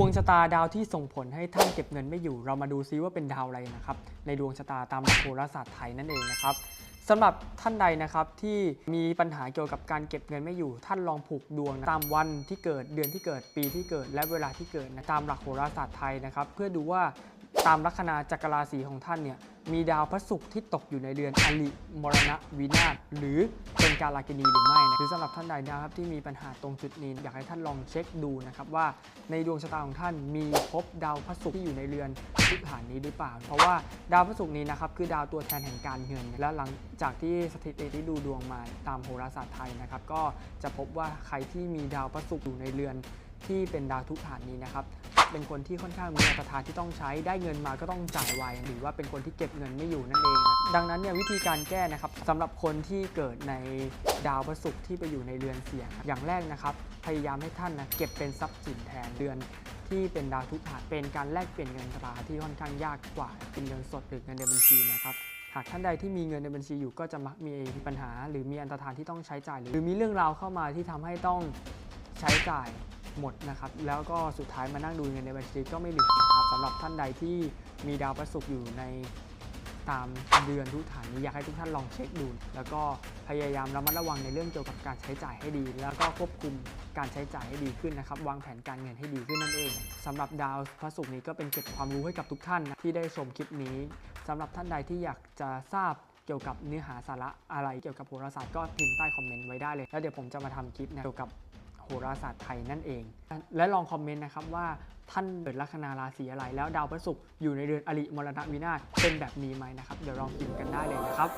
วงชะตาดาวที่ส่งผลให้ท่านเก็บเงินไม่อยู่ เรามาดูซิว่าเป็นดาวอะไรนะครับ ในดวงชะตาตามหลักโหราศาสตร์ไทยนั่นเองนะครับสำหรับท่านใดนะครับที่มีปัญหาเกี่ยวกับการเก็บเงินไม่อยู่ ท่านลองผูกดวงตามวันที่เกิดเดือนที่เกิดปีที่เกิด และเวลาที่เกิดนะตามหลักโหราศาสตร์ไทยนะครับ เพื่อดูว่าตามลัคนาจักรราศีของท่านเนี่ย มีดาวพระศุกร์ที่ตกอยู่ในเรือนอลิมรณะวินาศหรือเป็นการลากินีหรือไม่นะหรือสำหรับท่านใดนะครับที่มีปัญหาตรงจุดนี้ อยากให้ท่านลองเช็คดูนะครับว่าในดวงชะตาของท่านมีพบดาวพระศุกร์ที่อยู่ในเรือนพฤหัสนี้หรือเปล่า เพราะว่าดาวพระศุกร์นี้นะครับคือดาวตัวแทนแห่งการเงิน และหลังจากที่สถิติที่ดูดวงมาตามโหราศาสตร์ไทยนะครับก็จะพบว่าใครที่มีดาวพระศุกร์อยู่ในเรือนที่เป็นดาวทุกฐานนี้นะครับ เป็นคนที่ค่อนข้างมีอัตราที่ต้องใช้ได้เงินมาก็ต้องจ่ายไวหรือว่าเป็นคนที่เก็บเงินไม่อยู่นั่นเองนะดังนั้นเนี่ยวิธีการแก้นะครับสำหรับคนที่เกิดในดาวพระศุกร์ที่ไปอยู่ในเรือนเสียง อย่างแรกนะครับ พยายามให้ท่านนะเก็บเป็นทรัพย์สินแทนเดือนที่เป็นดาวทุกฐานเป็นการแลกเปลี่ยนเงินตราที่ค่อนข้างยากกว่าเป็นเงินสดหรือเงินในบัญชีนะครับหากท่านใดที่มีเงินในบัญชีอยู่ก็จะมักมีปัญหา หรือมีอันตรธานที่ต้องใช้จ่ายหรือมีเรื่องราวเข้ามาที่ทำให้ต้องใช้จ่าย หมดนะครับ แล้วก็สุดท้ายมานั่งดูเงินในบัญชีก็ไม่เหลือนะครับสำหรับท่านใดที่มีดาวประศุกร์อยู่ในตามเดือนทุกฐานนี้อยากให้ทุกท่านลองเช็คดู แล้วก็พยายามระมัดระวังในเรื่องเกี่ยวกับการใช้จ่ายให้ดี แล้วก็ควบคุมการใช้จ่ายให้ดีขึ้นนะครับวางแผนการเงินให้ดีขึ้นนั่นเองสำหรับดาวพระศุกร์นี้ก็เป็นเกร็ดความรู้ให้กับทุกท่านนะที่ได้ชมคลิปนี้สำหรับท่านใดที่อยากจะทราบเกี่ยวกับเนื้อหาสาระอะไรเกี่ยวกับโหราศาสตร์ก็พิมพ์ใต้คอมเมนต์ไว้ได้เลย แล้วเดี๋ยวผมจะมาทำคลิปนะเกี่ยวกับ โหราศาสตร์ไทยนั่นเอง และลองคอมเมนต์นะครับว่าท่านเกิดลัคนาราศีอะไร แล้วดาวพฤหัสอยู่ในเดือนอริมรณวินาศเป็นแบบนี้ไหมนะครับ เดี๋ยวลองพิมพ์กันได้เลยนะครับ